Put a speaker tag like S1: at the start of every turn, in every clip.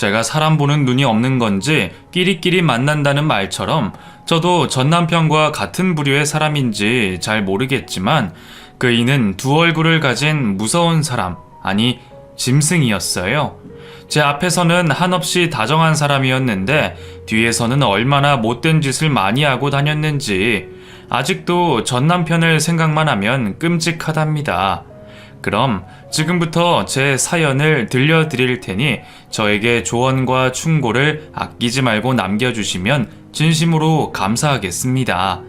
S1: 제가 사람 보는 눈이 없는 건지 끼리끼리 만난다는 말처럼 저도 전 남편과 같은 부류의 사람인지 잘 모르겠지만 그이는 두 얼굴을 가진 무서운 사람, 아니 짐승이었어요. 제 앞에서는 한없이 다정한 사람이었는데 뒤에서는 얼마나 못된 짓을 많이 하고 다녔는지 아직도 전 남편을 생각만 하면 끔찍하답니다. 그럼 지금부터 제 사연을 들려드릴 테니 저에게 조언과 충고를 아끼지 말고 남겨주시면 진심으로 감사하겠습니다.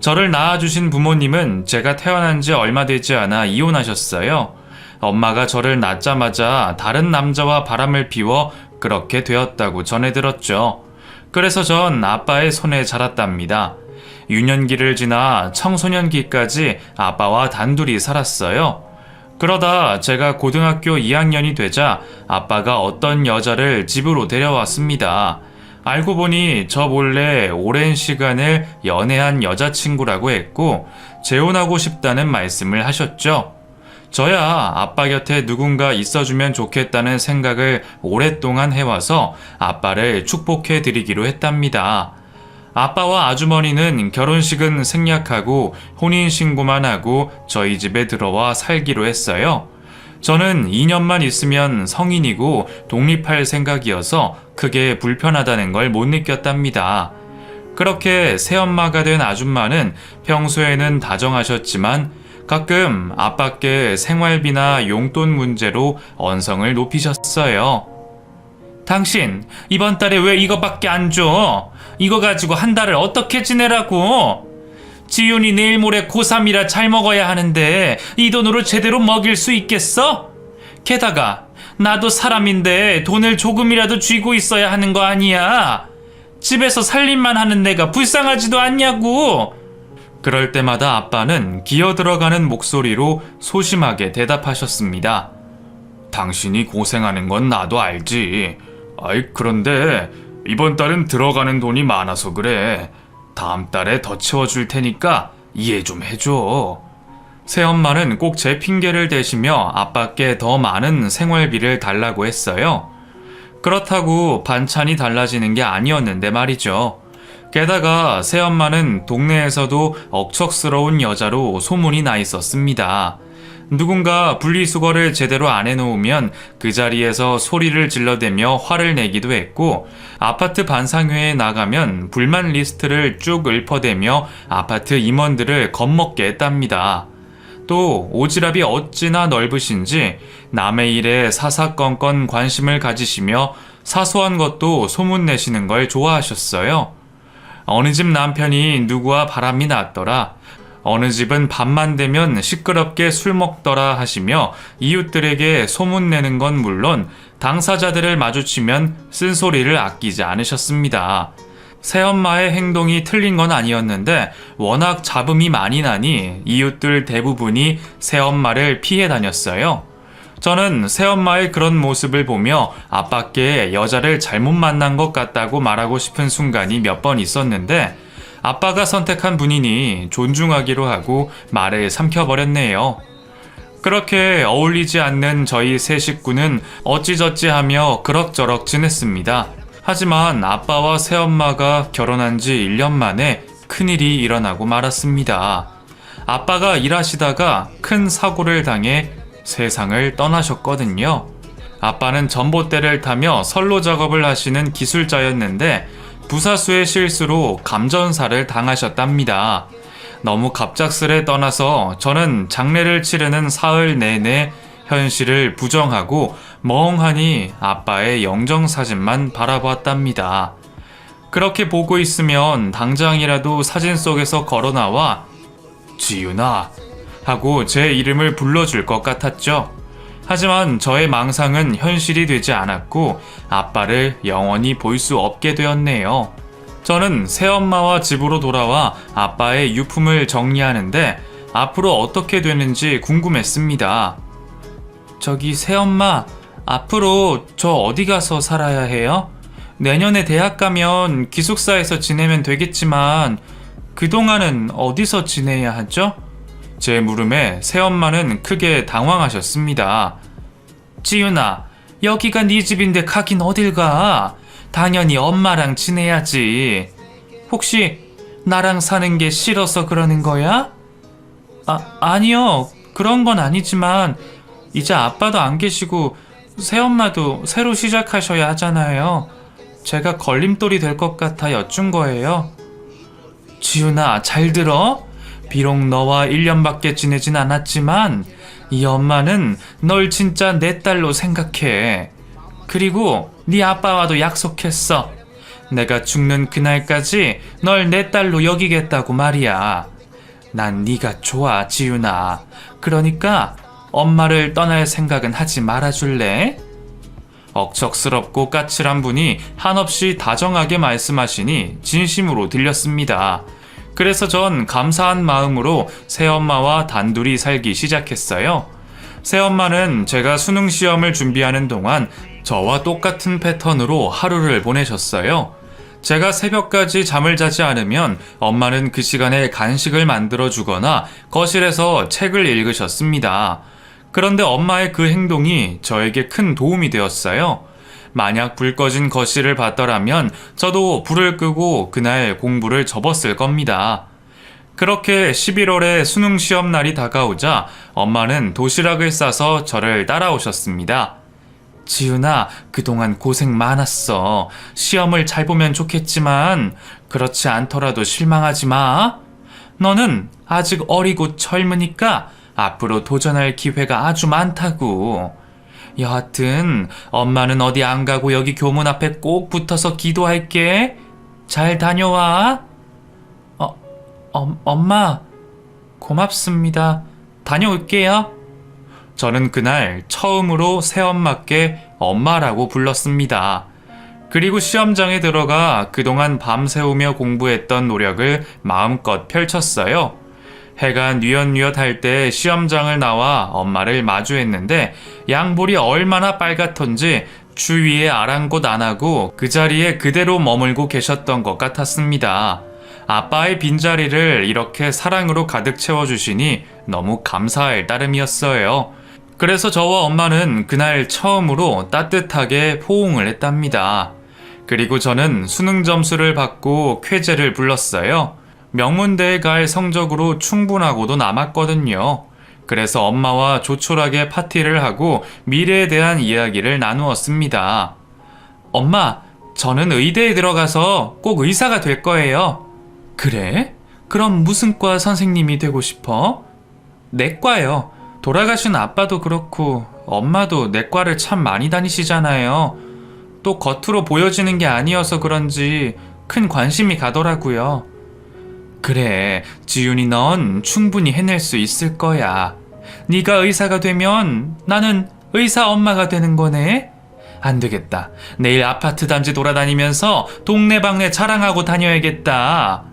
S1: 저를 낳아주신 부모님은 제가 태어난 지 얼마 되지 않아 이혼하셨어요. 엄마가 저를 낳자마자 다른 남자와 바람을 피워 그렇게 되었다고 전해 들었죠. 그래서 전 아빠의 손에 자랐답니다. 유년기를 지나 청소년기까지 아빠와 단둘이 살았어요. 그러다 제가 고등학교 2학년이 되자 아빠가 어떤 여자를 집으로 데려왔습니다. 알고 보니 저 몰래 오랜 시간을 연애한 여자친구라고 했고 재혼하고 싶다는 말씀을 하셨죠. 저야 아빠 곁에 누군가 있어주면 좋겠다는 생각을 오랫동안 해와서 아빠를 축복해 드리기로 했답니다. 아빠와 아주머니는 결혼식은 생략하고 혼인신고만 하고 저희 집에 들어와 살기로 했어요. 저는 2년만 있으면 성인이고 독립할 생각이어서 크게 불편하다는 걸 못 느꼈답니다. 그렇게 새엄마가 된 아줌마는 평소에는 다정하셨지만 가끔 아빠께 생활비나 용돈 문제로 언성을 높이셨어요. 당신, 이번 달에 왜 이거밖에 안 줘? 이거 가지고 한 달을 어떻게 지내라고? 지윤이 내일 모레 고3이라 잘 먹어야 하는데 이 돈으로 제대로 먹일 수 있겠어? 게다가 나도 사람인데 돈을 조금이라도 쥐고 있어야 하는 거 아니야? 집에서 살림만 하는 내가 불쌍하지도 않냐고? 그럴 때마다 아빠는 기어 들어가는 목소리로 소심하게 대답하셨습니다. 당신이 고생하는 건 나도 알지. 아이, 그런데 이번 달은 들어가는 돈이 많아서 그래. 다음 달에 더 채워줄 테니까 이해 좀 해줘. 새엄마는 꼭 제 핑계를 대시며 아빠께 더 많은 생활비를 달라고 했어요. 그렇다고 반찬이 달라지는 게 아니었는데 말이죠. 게다가 새엄마는 동네에서도 억척스러운 여자로 소문이 나 있었습니다. 누군가 분리수거를 제대로 안 해놓으면 그 자리에서 소리를 질러대며 화를 내기도 했고 아파트 반상회에 나가면 불만 리스트를 쭉 읊어대며 아파트 임원들을 겁먹게 했답니다. 또 오지랖이 어찌나 넓으신지 남의 일에 사사건건 관심을 가지시며 사소한 것도 소문내시는 걸 좋아하셨어요. 어느 집 남편이 누구와 바람이 났더라. 어느 집은 밤만 되면 시끄럽게 술 먹더라 하시며 이웃들에게 소문내는 건 물론 당사자들을 마주치면 쓴소리를 아끼지 않으셨습니다. 새엄마의 행동이 틀린 건 아니었는데 워낙 잡음이 많이 나니 이웃들 대부분이 새엄마를 피해 다녔어요. 저는 새엄마의 그런 모습을 보며 아빠께 여자를 잘못 만난 것 같다고 말하고 싶은 순간이 몇 번 있었는데 아빠가 선택한 분이니 존중하기로 하고 말을 삼켜버렸네요. 그렇게 어울리지 않는 저희 세 식구는 어찌저찌 하며 그럭저럭 지냈습니다. 하지만 아빠와 새엄마가 결혼한 지 1년 만에 큰일이 일어나고 말았습니다. 아빠가 일하시다가 큰 사고를 당해 세상을 떠나셨거든요. 아빠는 전봇대를 타며 선로 작업을 하시는 기술자였는데 부사수의 실수로 감전사를 당하셨답니다. 너무 갑작스레 떠나서 저는 장례를 치르는 사흘 내내 현실을 부정하고 멍하니 아빠의 영정 사진만 바라보았답니다. 그렇게 보고 있으면 당장이라도 사진 속에서 걸어 나와 지윤아 하고 제 이름을 불러줄 것 같았죠. 하지만 저의 망상은 현실이 되지 않았고 아빠를 영원히 볼 수 없게 되었네요. 저는 새엄마와 집으로 돌아와 아빠의 유품을 정리하는데 앞으로 어떻게 되는지 궁금했습니다. 저기 새엄마, 앞으로 저 어디 가서 살아야 해요? 내년에 대학 가면 기숙사에서 지내면 되겠지만 그동안은 어디서 지내야 하죠? 제 물음에 새엄마는 크게 당황하셨습니다. 지윤아, 여기가 네 집인데 가긴 어딜 가? 당연히 엄마랑 지내야지. 혹시 나랑 사는 게 싫어서 그러는 거야? 아, 아니요. 그런 건 아니지만 이제 아빠도 안 계시고 새엄마도 새로 시작하셔야 하잖아요. 제가 걸림돌이 될 것 같아 여쭌 거예요. 지훈아, 잘 들어? 비록 너와 1년밖에 지내진 않았지만 이 엄마는 널 진짜 내 딸로 생각해. 그리고 네 아빠와도 약속했어. 내가 죽는 그날까지 널 내 딸로 여기겠다고 말이야. 난 네가 좋아, 지윤아. 그러니까 엄마를 떠날 생각은 하지 말아줄래? 억척스럽고 까칠한 분이 한없이 다정하게 말씀하시니 진심으로 들렸습니다. 그래서 전 감사한 마음으로 새엄마와 단둘이 살기 시작했어요. 새엄마는 제가 수능 시험을 준비하는 동안 저와 똑같은 패턴으로 하루를 보내셨어요. 제가 새벽까지 잠을 자지 않으면 엄마는 그 시간에 간식을 만들어 주거나 거실에서 책을 읽으셨습니다. 그런데 엄마의 그 행동이 저에게 큰 도움이 되었어요. 만약 불 꺼진 거실을 봤더라면 저도 불을 끄고 그날 공부를 접었을 겁니다. 그렇게 11월에 수능 시험 날이 다가오자 엄마는 도시락을 싸서 저를 따라오셨습니다. 지훈아, 그동안 고생 많았어. 시험을 잘 보면 좋겠지만, 그렇지 않더라도 실망하지 마. 너는 아직 어리고 젊으니까 앞으로 도전할 기회가 아주 많다고. 여하튼, 엄마는 어디 안 가고 여기 교문 앞에 꼭 붙어서 기도할게. 잘 다녀와. 어, 엄, 엄마, 고맙습니다. 다녀올게요. 저는 그날 처음으로 새엄마께 엄마라고 불렀습니다. 그리고 시험장에 들어가 그동안 밤새우며 공부했던 노력을 마음껏 펼쳤어요. 해가 뉘엿뉘엿 할 때 시험장을 나와 엄마를 마주했는데 양볼이 얼마나 빨갛던지 주위에 아랑곳 안 하고 그 자리에 그대로 머물고 계셨던 것 같았습니다. 아빠의 빈자리를 이렇게 사랑으로 가득 채워주시니 너무 감사할 따름이었어요. 그래서 저와 엄마는 그날 처음으로 따뜻하게 포옹을 했답니다. 그리고 저는 수능 점수를 받고 쾌제를 불렀어요. 명문대에 갈 성적으로 충분하고도 남았거든요. 그래서 엄마와 조촐하게 파티를 하고 미래에 대한 이야기를 나누었습니다. 엄마, 저는 의대에 들어가서 꼭 의사가 될 거예요. 그래? 그럼 무슨 과 선생님이 되고 싶어? 내과요. 돌아가신 아빠도 그렇고 엄마도 내과를 참 많이 다니시잖아요. 또 겉으로 보여지는 게 아니어서 그런지 큰 관심이 가더라고요. 그래, 지윤이 넌 충분히 해낼 수 있을 거야. 네가 의사가 되면 나는 의사 엄마가 되는 거네. 안 되겠다. 내일 아파트 단지 돌아다니면서 동네방네 자랑하고 다녀야겠다.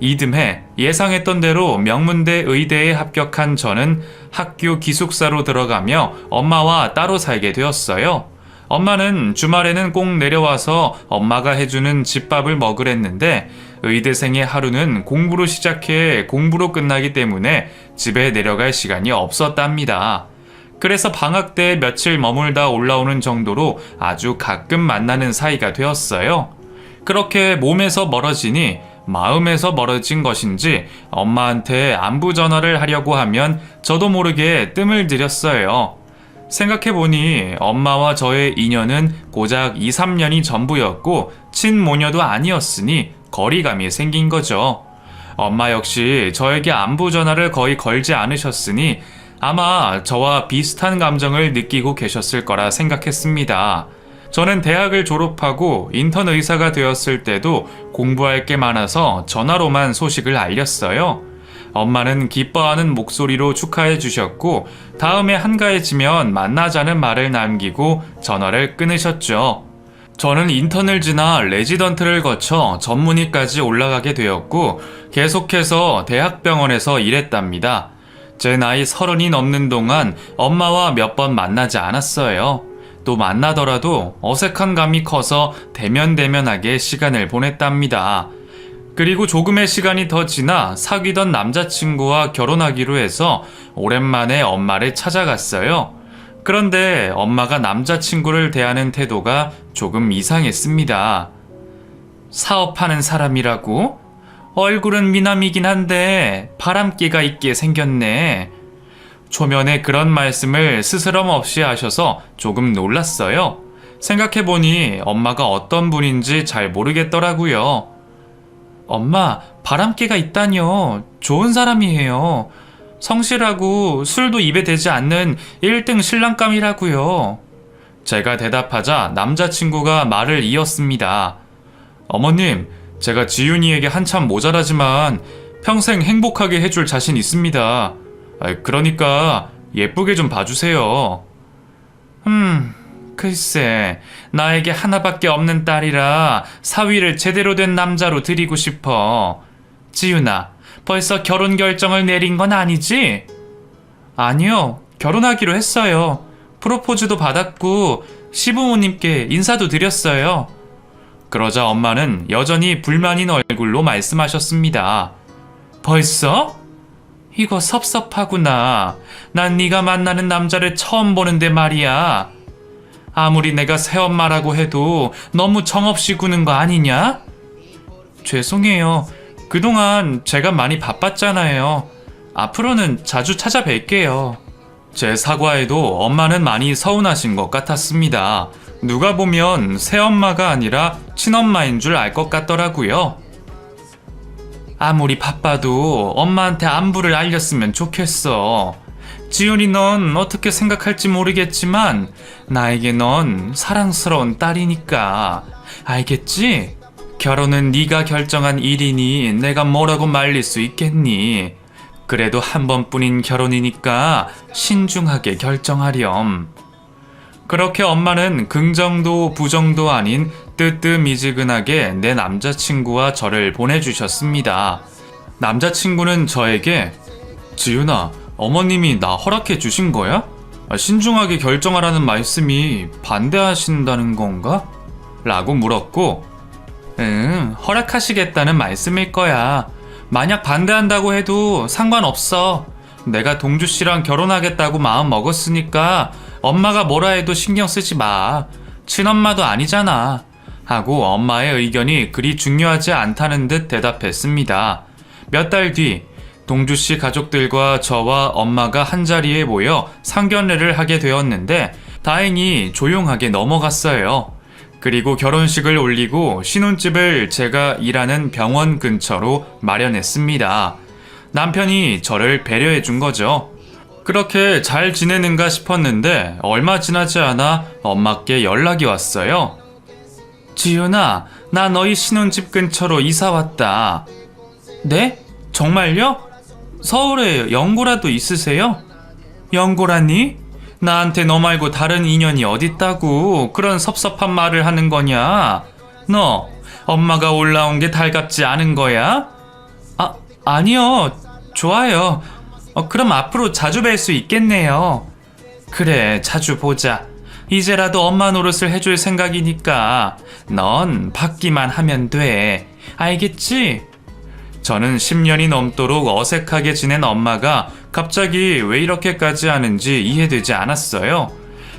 S1: 이듬해 예상했던 대로 명문대 의대에 합격한 저는 학교 기숙사로 들어가며 엄마와 따로 살게 되었어요. 엄마는 주말에는 꼭 내려와서 엄마가 해주는 집밥을 먹으랬는데 의대생의 하루는 공부로 시작해 공부로 끝나기 때문에 집에 내려갈 시간이 없었답니다. 그래서 방학 때 며칠 머물다 올라오는 정도로 아주 가끔 만나는 사이가 되었어요. 그렇게 몸에서 멀어지니 마음에서 멀어진 것인지 엄마한테 안부 전화를 하려고 하면 저도 모르게 뜸을 들였어요. 생각해보니 엄마와 저의 인연은 고작 2, 3년이 전부였고 친모녀도 아니었으니 거리감이 생긴 거죠. 엄마 역시 저에게 안부 전화를 거의 걸지 않으셨으니 아마 저와 비슷한 감정을 느끼고 계셨을 거라 생각했습니다. 저는 대학을 졸업하고 인턴 의사가 되었을 때도 공부할 게 많아서 전화로만 소식을 알렸어요. 엄마는 기뻐하는 목소리로 축하해 주셨고 다음에 한가해지면 만나자는 말을 남기고 전화를 끊으셨죠. 저는 인턴을 지나 레지던트를 거쳐 전문의까지 올라가게 되었고 계속해서 대학병원에서 일했답니다. 제 나이 서른이 넘는 동안 엄마와 몇 번 만나지 않았어요. 또 만나더라도 어색한 감이 커서 대면대면하게 시간을 보냈답니다. 그리고 조금의 시간이 더 지나 사귀던 남자친구와 결혼하기로 해서 오랜만에 엄마를 찾아갔어요. 그런데 엄마가 남자친구를 대하는 태도가 조금 이상했습니다. 사업하는 사람이라고? 얼굴은 미남이긴 한데 바람기가 있게 생겼네. 초면에 그런 말씀을 스스럼 없이 하셔서 조금 놀랐어요. 생각해보니 엄마가 어떤 분인지 잘 모르겠더라고요. 엄마, 바람기가 있다뇨. 좋은 사람이에요. 성실하고 술도 입에 대지 않는 1등 신랑감이라고요. 제가 대답하자 남자친구가 말을 이었습니다. 어머님, 제가 지윤이에게 한참 모자라지만 평생 행복하게 해줄 자신 있습니다. 아, 그러니까 예쁘게 좀 봐주세요. 음, 글쎄, 나에게 하나밖에 없는 딸이라 사위를 제대로 된 남자로 드리고 싶어. 지윤아, 벌써 결혼 결정을 내린 건 아니지? 아니요, 결혼하기로 했어요. 프로포즈도 받았고, 시부모님께 인사도 드렸어요. 그러자 엄마는 여전히 불만인 얼굴로 말씀하셨습니다. 벌써? 이거 섭섭하구나. 난 네가 만나는 남자를 처음 보는데 말이야. 아무리 내가 새엄마라고 해도 너무 정없이 구는 거 아니냐? 죄송해요. 그동안 제가 많이 바빴잖아요. 앞으로는 자주 찾아뵐게요. 제 사과에도 엄마는 많이 서운하신 것 같았습니다. 누가 보면 새엄마가 아니라 친엄마인 줄 알 것 같더라고요. 아무리 바빠도 엄마한테 안부를 알렸으면 좋겠어. 지윤이 넌 어떻게 생각할지 모르겠지만 나에게 넌 사랑스러운 딸이니까 알겠지? 결혼은 네가 결정한 일이니 내가 뭐라고 말릴 수 있겠니? 그래도 한 번뿐인 결혼이니까 신중하게 결정하렴. 그렇게 엄마는 긍정도 부정도 아닌 뜨뜻미지근하게 내 남자친구와 저를 보내주셨습니다. 남자친구는 저에게 지윤아, 어머님이 나 허락해 주신 거야? 아, 신중하게 결정하라는 말씀이 반대하신다는 건가? 라고 물었고, 응, 허락하시겠다는 말씀일 거야. 만약 반대한다고 해도 상관없어. 내가 동주 씨랑 결혼하겠다고 마음 먹었으니까 엄마가 뭐라 해도 신경 쓰지 마. 친엄마도 아니잖아. 하고 엄마의 의견이 그리 중요하지 않다는 듯 대답했습니다. 몇 달 뒤, 동주 씨 가족들과 저와 엄마가 한 자리에 모여 상견례를 하게 되었는데 다행히 조용하게 넘어갔어요. 그리고 결혼식을 올리고 신혼집을 제가 일하는 병원 근처로 마련했습니다. 남편이 저를 배려해 준 거죠. 그렇게 잘 지내는가 싶었는데 얼마 지나지 않아 엄마께 연락이 왔어요. 지윤아, 나 너희 신혼집 근처로 이사 왔다. 네? 정말요? 서울에 연고라도 있으세요? 연고라니? 나한테 너 말고 다른 인연이 어딨다고 그런 섭섭한 말을 하는 거냐? 너 엄마가 올라온 게 달갑지 않은 거야? 아, 아니요. 좋아요. 어, 그럼 앞으로 자주 뵐 수 있겠네요. 그래, 자주 보자. 이제라도 엄마 노릇을 해줄 생각이니까 넌 받기만 하면 돼. 알겠지? 저는 10년이 넘도록 어색하게 지낸 엄마가 갑자기 왜 이렇게까지 하는지 이해되지 않았어요.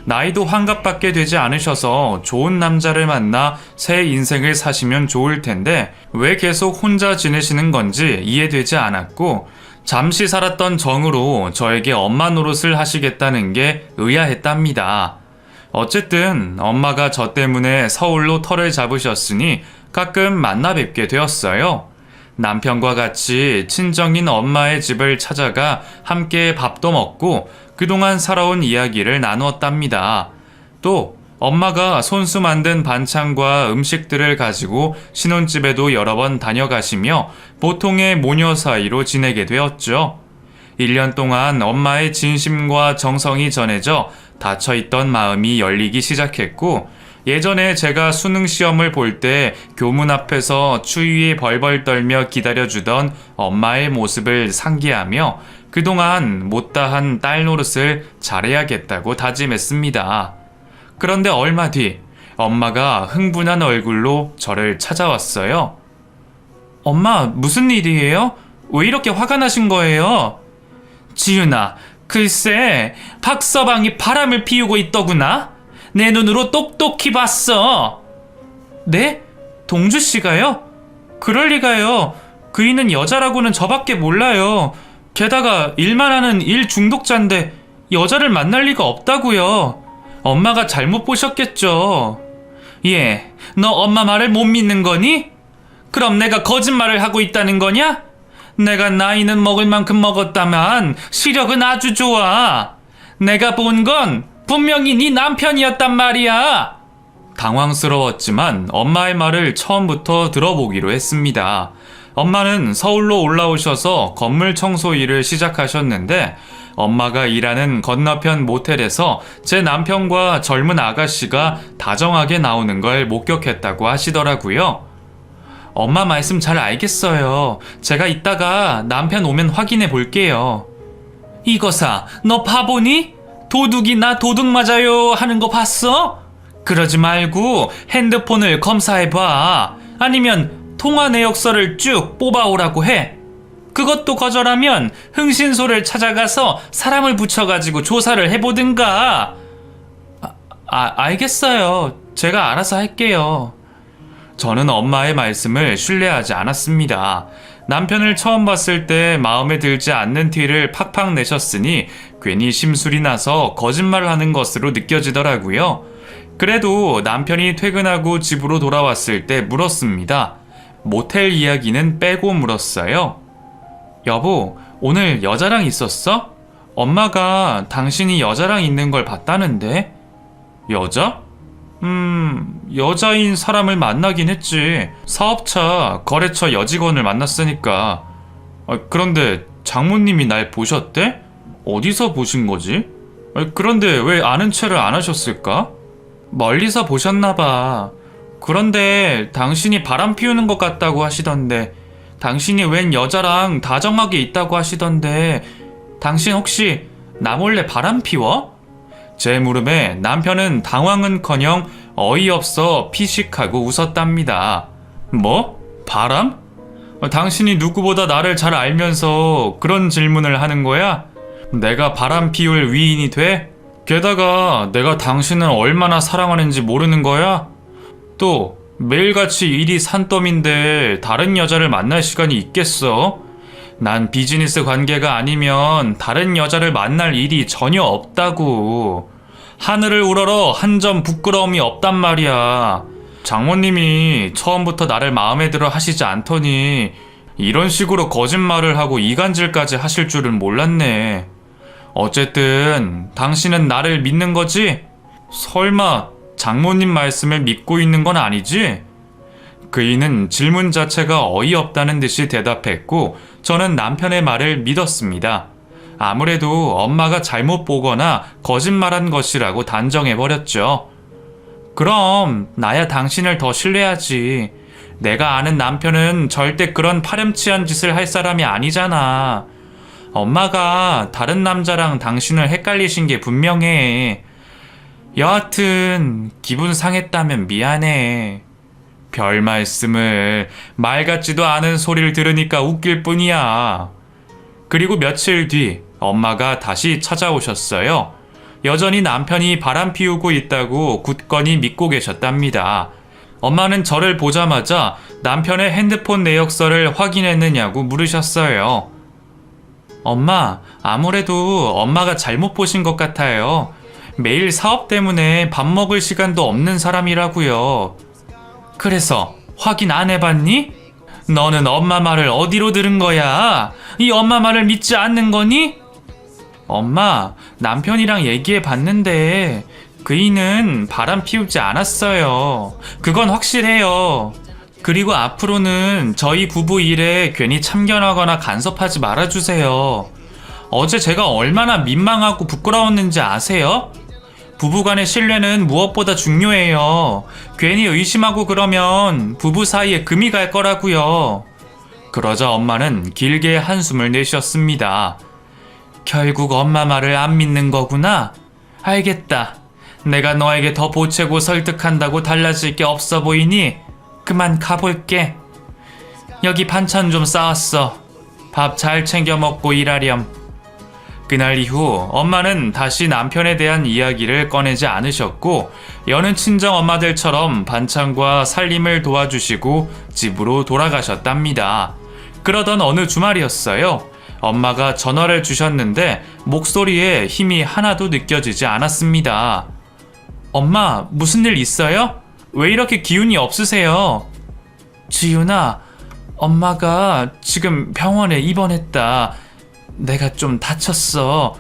S1: 나이도 환갑밖에 되지 않으셔서 좋은 남자를 만나 새 인생을 사시면 좋을 텐데 왜 계속 혼자 지내시는 건지 이해되지 않았고 잠시 살았던 정으로 저에게 엄마 노릇을 하시겠다는 게 의아했답니다. 어쨌든 엄마가 저 때문에 서울로 터를 잡으셨으니 가끔 만나 뵙게 되었어요. 남편과 같이 친정인 엄마의 집을 찾아가 함께 밥도 먹고 그동안 살아온 이야기를 나누었답니다. 또 엄마가 손수 만든 반찬과 음식들을 가지고 신혼집에도 여러 번 다녀가시며 보통의 모녀 사이로 지내게 되었죠. 1년 동안 엄마의 진심과 정성이 전해져 닫혀있던 마음이 열리기 시작했고, 예전에 제가 수능 시험을 볼 때 교문 앞에서 추위에 벌벌 떨며 기다려주던 엄마의 모습을 상기하며 그동안 못다한 딸 노릇을 잘해야겠다고 다짐했습니다. 그런데 얼마 뒤 엄마가 흥분한 얼굴로 저를 찾아왔어요. 엄마, 무슨 일이에요? 왜 이렇게 화가 나신 거예요? 지윤아, 글쎄, 박서방이 바람을 피우고 있더구나. 내 눈으로 똑똑히 봤어. 네? 동주 씨가요? 그럴 리가요. 그이는 여자라고는 저밖에 몰라요. 게다가 일만 하는 일 중독자인데 여자를 만날 리가 없다고요. 엄마가 잘못 보셨겠죠. 예, 너 엄마 말을 못 믿는 거니? 그럼 내가 거짓말을 하고 있다는 거냐? 내가 나이는 먹을 만큼 먹었다만 시력은 아주 좋아. 내가 본 건 분명히 네 남편이었단 말이야. 당황스러웠지만 엄마의 말을 처음부터 들어보기로 했습니다. 엄마는 서울로 올라오셔서 건물 청소 일을 시작하셨는데 엄마가 일하는 건너편 모텔에서 제 남편과 젊은 아가씨가 다정하게 나오는 걸 목격했다고 하시더라고요. 엄마 말씀 잘 알겠어요. 제가 이따가 남편 오면 확인해 볼게요. 이거사, 너 바보니? 도둑이 나 도둑 맞아요 하는 거 봤어? 그러지 말고 핸드폰을 검사해봐. 아니면 통화 내역서를 쭉 뽑아오라고 해. 그것도 거절하면 흥신소를 찾아가서 사람을 붙여가지고 조사를 해보든가. 아, 아, 알겠어요. 제가 알아서 할게요. 저는 엄마의 말씀을 신뢰하지 않았습니다. 남편을 처음 봤을 때 마음에 들지 않는 티를 팍팍 내셨으니 괜히 심술이 나서 거짓말을 하는 것으로 느껴지더라고요. 그래도 남편이 퇴근하고 집으로 돌아왔을 때 물었습니다. 모텔 이야기는 빼고 물었어요. 여보, 오늘 여자랑 있었어? 엄마가 당신이 여자랑 있는 걸 봤다는데? 여자? 음, 여자인 사람을 만나긴 했지. 사업차, 거래처 여직원을 만났으니까. 아, 그런데 장모님이 날 보셨대? 어디서 보신 거지? 아, 그런데 왜 아는 체를 안 하셨을까? 멀리서 보셨나봐. 그런데 당신이 바람 피우는 것 같다고 하시던데, 당신이 웬 여자랑 다정하게 있다고 하시던데, 당신 혹시 나 몰래 바람 피워? 제 물음에 남편은 당황은커녕 어이없어 피식하고 웃었답니다. 뭐? 바람? 어, 당신이 누구보다 나를 잘 알면서 그런 질문을 하는 거야? 내가 바람 피울 위인이 돼? 게다가 내가 당신을 얼마나 사랑하는지 모르는 거야? 또 매일같이 일이 산더미인데 다른 여자를 만날 시간이 있겠어? 난 비즈니스 관계가 아니면 다른 여자를 만날 일이 전혀 없다고. 하늘을 우러러 한 점 부끄러움이 없단 말이야. 장모님이 처음부터 나를 마음에 들어 하시지 않더니 이런 식으로 거짓말을 하고 이간질까지 하실 줄은 몰랐네. 어쨌든 당신은 나를 믿는 거지? 설마 장모님 말씀을 믿고 있는 건 아니지? 그이는 질문 자체가 어이없다는 듯이 대답했고 저는 남편의 말을 믿었습니다. 아무래도 엄마가 잘못 보거나 거짓말한 것이라고 단정해버렸죠. 그럼 나야 당신을 더 신뢰하지. 내가 아는 남편은 절대 그런 파렴치한 짓을 할 사람이 아니잖아. 엄마가 다른 남자랑 당신을 헷갈리신 게 분명해. 여하튼 기분 상했다면 미안해. 별 말씀을 말 같지도 않은 소리를 들으니까 웃길 뿐이야. 그리고 며칠 뒤 엄마가 다시 찾아오셨어요. 여전히 남편이 바람 피우고 있다고 굳건히 믿고 계셨답니다. 엄마는 저를 보자마자 남편의 핸드폰 내역서를 확인했느냐고 물으셨어요. 엄마, 아무래도 엄마가 잘못 보신 것 같아요. 매일 사업 때문에 밥 먹을 시간도 없는 사람이라고요. 그래서 확인 안 해봤니? 너는 엄마 말을 어디로 들은 거야? 이 엄마 말을 믿지 않는 거니? 엄마, 남편이랑 얘기해 봤는데 그이는 바람 피우지 않았어요. 그건 확실해요. 그리고 앞으로는 저희 부부 일에 괜히 참견하거나 간섭하지 말아주세요. 어제 제가 얼마나 민망하고 부끄러웠는지 아세요? 부부간의 신뢰는 무엇보다 중요해요. 괜히 의심하고 그러면 부부 사이에 금이 갈 거라고요. 그러자 엄마는 길게 한숨을 내쉬었습니다. 결국 엄마 말을 안 믿는 거구나. 알겠다. 내가 너에게 더 보채고 설득한다고 달라질 게 없어 보이니 그만 가볼게. 여기 반찬 좀 쌓았어. 밥 잘 챙겨 먹고 일하렴. 그날 이후 엄마는 다시 남편에 대한 이야기를 꺼내지 않으셨고 여는 친정 엄마들처럼 반찬과 살림을 도와주시고 집으로 돌아가셨답니다. 그러던 어느 주말이었어요. 엄마가 전화를 주셨는데 목소리에 힘이 하나도 느껴지지 않았습니다. 엄마, 무슨 일 있어요? 왜 이렇게 기운이 없으세요? 지윤아, 엄마가 지금 병원에 입원했다. 내가 좀 다쳤어.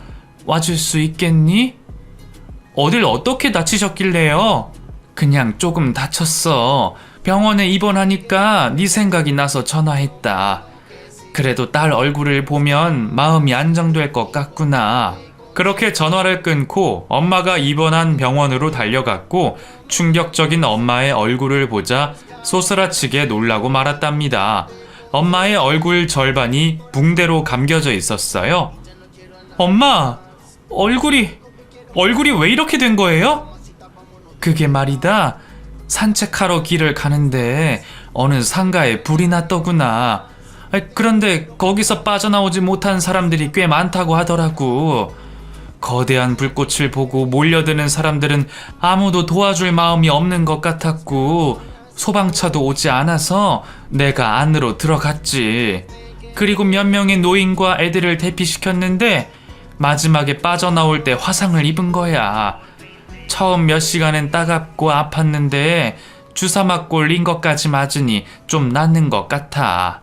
S1: 와줄 수 있겠니? 어딜 어떻게 다치셨길래요? 그냥 조금 다쳤어. 병원에 입원하니까 네 생각이 나서 전화했다. 그래도 딸 얼굴을 보면 마음이 안정될 것 같구나. 그렇게 전화를 끊고 엄마가 입원한 병원으로 달려갔고 충격적인 엄마의 얼굴을 보자 소스라치게 놀라고 말았답니다. 엄마의 얼굴 절반이 붕대로 감겨져 있었어요. 엄마, 얼굴이, 얼굴이 왜 이렇게 된 거예요? 그게 말이다. 산책하러 길을 가는데 어느 상가에 불이 났더구나. 아, 그런데 거기서 빠져나오지 못한 사람들이 꽤 많다고 하더라고. 거대한 불꽃을 보고 몰려드는 사람들은 아무도 도와줄 마음이 없는 것 같았고, 소방차도 오지 않아서 내가 안으로 들어갔지. 그리고 몇 명의 노인과 애들을 대피시켰는데, 마지막에 빠져나올 때 화상을 입은 거야. 처음 몇 시간은 따갑고 아팠는데, 주사 맞고 링거까지 맞으니 좀 낫는 것 같아.